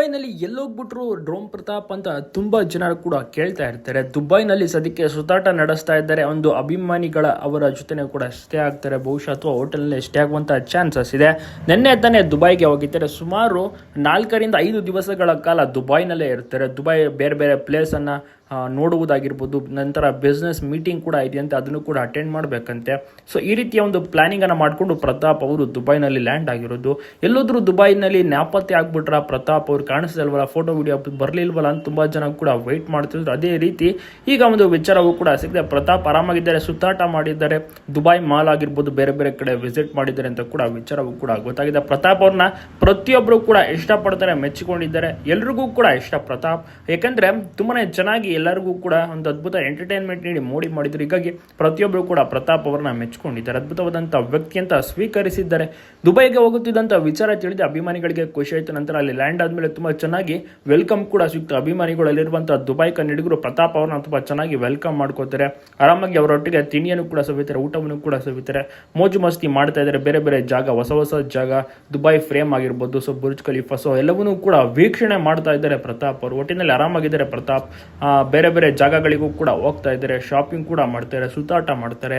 ದುಬೈನಲ್ಲಿ ಎಲ್ಲೋಗ್ಬಿಟ್ರು ಡ್ರೋಮ್ ಪ್ರತಾಪ್ ಅಂತ ತುಂಬಾ ಜನ ಕೂಡ ಕೇಳ್ತಾ ಇರ್ತಾರೆ. ದುಬೈನಲ್ಲಿ ಸದ್ಯಕ್ಕೆ ಸುತ್ತಾಟ ನಡೆಸ್ತಾ ಇದ್ದಾರೆ. ಒಂದು ಅಭಿಮಾನಿಗಳ ಅವರ ಜೊತೆನೆ ಕೂಡ ಸ್ಟೇ ಆಗ್ತಾರೆ. ಬಹುಶಃ ಅಥವಾ ಹೋಟೆಲ್ನಲ್ಲಿ ಸ್ಟೇ ಆಗುವಂಥ ಚಾನ್ಸಸ್ ಇದೆ. ನಿನ್ನೆ ತಾನೇ ದುಬೈಗೆ ಹೋಗಿದ್ದಾರೆ. ಸುಮಾರು ನಾಲ್ಕರಿಂದ ಐದು ದಿವಸಗಳ ಕಾಲ ದುಬೈನಲ್ಲೇ ಇರ್ತಾರೆ. ದುಬೈ ಬೇರೆ ಬೇರೆ ಪ್ಲೇಸನ್ನು ನೋಡುವುದಾಗಿರ್ಬೋದು, ನಂತರ ಬಿಸ್ನೆಸ್ ಮೀಟಿಂಗ್ ಕೂಡ ಇದೆಯಂತೆ, ಅದನ್ನು ಕೂಡ ಅಟೆಂಡ್ ಮಾಡಬೇಕಂತೆ. ಸೊ ಈ ರೀತಿಯ ಒಂದು ಪ್ಲಾನಿಂಗನ್ನು ಮಾಡಿಕೊಂಡು ಪ್ರತಾಪ್ ಅವರು ದುಬೈನಲ್ಲಿ ಲ್ಯಾಂಡ್ ಆಗಿರೋದು. ಎಲ್ಲೋದ್ರೂ ದುಬೈನಲ್ಲಿ ನಾಪತ್ತೆ ಆಗ್ಬಿಟ್ರ ಪ್ರತಾಪ್ ಅವ್ರು ಕಾಣಿಸಲ್ವಲ್ಲ ಫೋಟೋ ವಿಡಿಯೋ ಬರಲಿಲ್ವಲ್ಲ ಅಂತ ತುಂಬ ಜನ ಕೂಡ ವೆಯ್ಟ್ ಮಾಡ್ತಿದ್ರು. ಅದೇ ರೀತಿ ಈಗ ಒಂದು ವಿಚಾರವೂ ಕೂಡ ಸಿಗದೆ ಪ್ರತಾಪ್ ಆರಾಮಾಗಿದ್ದಾರೆ, ಸುತ್ತಾಟ ಮಾಡಿದ್ದಾರೆ, ದುಬೈ ಮಾಲ್ ಆಗಿರ್ಬೋದು, ಬೇರೆ ಬೇರೆ ಕಡೆ ವಿಸಿಟ್ ಮಾಡಿದ್ದಾರೆ ಅಂತ ಕೂಡ ವಿಚಾರವೂ ಕೂಡ ಗೊತ್ತಾಗಿದೆ. ಪ್ರತಾಪ್ ಅವ್ರನ್ನ ಪ್ರತಿಯೊಬ್ಬರು ಕೂಡ ಇಷ್ಟಪಡ್ತಾರೆ, ಮೆಚ್ಚಿಕೊಂಡಿದ್ದಾರೆ. ಎಲ್ರಿಗೂ ಕೂಡ ಇಷ್ಟ ಪ್ರತಾಪ್. ಯಾಕಂದ್ರೆ ತುಂಬಾನೇ ಚೆನ್ನಾಗಿ ಎಲ್ಲರಿಗೂ ಕೂಡ ಒಂದು ಅದ್ಭುತ ಎಂಟರ್ಟೈನ್ಮೆಂಟ್ ನೀಡಿ ಮೋಡಿ ಮಾಡಿದ್ರು. ಹೀಗಾಗಿ ಪ್ರತಿಯೊಬ್ಬರು ಕೂಡ ಪ್ರತಾಪ್ ಅವರನ್ನ ಮೆಚ್ಕೊಂಡಿದ್ದಾರೆ ಅದ್ಭುತವಾದಂಥ ವ್ಯಕ್ತಿ ಅಂತ ಸ್ವೀಕರಿಸಿದ್ದಾರೆ. ದುಬೈಗೆ ಹೋಗುತ್ತಿದ್ದಂಥ ವಿಚಾರ ತಿಳಿದ ಅಭಿಮಾನಿಗಳಿಗೆ ಖುಷಿ ಆಯಿತು. ನಂತರ ಅಲ್ಲಿ ಲ್ಯಾಂಡ್ ಆದಮೇಲೆ ತುಂಬ ಚೆನ್ನಾಗಿ ವೆಲ್ಕಮ್ ಕೂಡ ಸಿಕ್ತು. ಅಭಿಮಾನಿಗಳಲ್ಲಿರುವಂಥ ದುಬೈ ಕನ್ನಡಿಗರು ಪ್ರತಾಪ್ ಅವರನ್ನ ತುಂಬ ಚೆನ್ನಾಗಿ ವೆಲ್ಕಮ್ ಮಾಡ್ಕೋತಾರೆ ಆರಾಮಾಗಿ ಅವರೊಟ್ಟಿಗೆ ತಿಂಡಿಯನ್ನು ಕೂಡ ಸವಿತಾರೆ, ಊಟವನ್ನು ಕೂಡ ಸವಿತಾರೆ. ಮೋಜು ಮಸ್ತಿ ಮಾಡ್ತಾ ಇದ್ದಾರೆ. ಬೇರೆ ಬೇರೆ ಜಾಗ, ಹೊಸ ಹೊಸ ಜಾಗ, ದುಬೈ ಫ್ರೇಮ್ ಆಗಿರ್ಬೋದು, ಸೊ ಬುರ್ಜ್ ಖಲೀಫಾ, ಸೊ ಎಲ್ಲವನ್ನೂ ಕೂಡ ವೀಕ್ಷಣೆ ಮಾಡ್ತಾ ಇದ್ದಾರೆ ಪ್ರತಾಪ್ ಅವರು. ಒಟ್ಟಿನಲ್ಲಿ ಆರಾಮಾಗಿದ್ದಾರೆ ಪ್ರತಾಪ್. ಬೇರೆ ಬೇರೆ ಜಾಗಗಳಿಗೂ ಕೂಡ ಹೋಗ್ತಾ ಇದ್ದಾರೆ ಶಾಪಿಂಗ್ ಕೂಡ ಮಾಡ್ತಾರೆ ಸುತ್ತಾಟ ಮಾಡ್ತಾರೆ.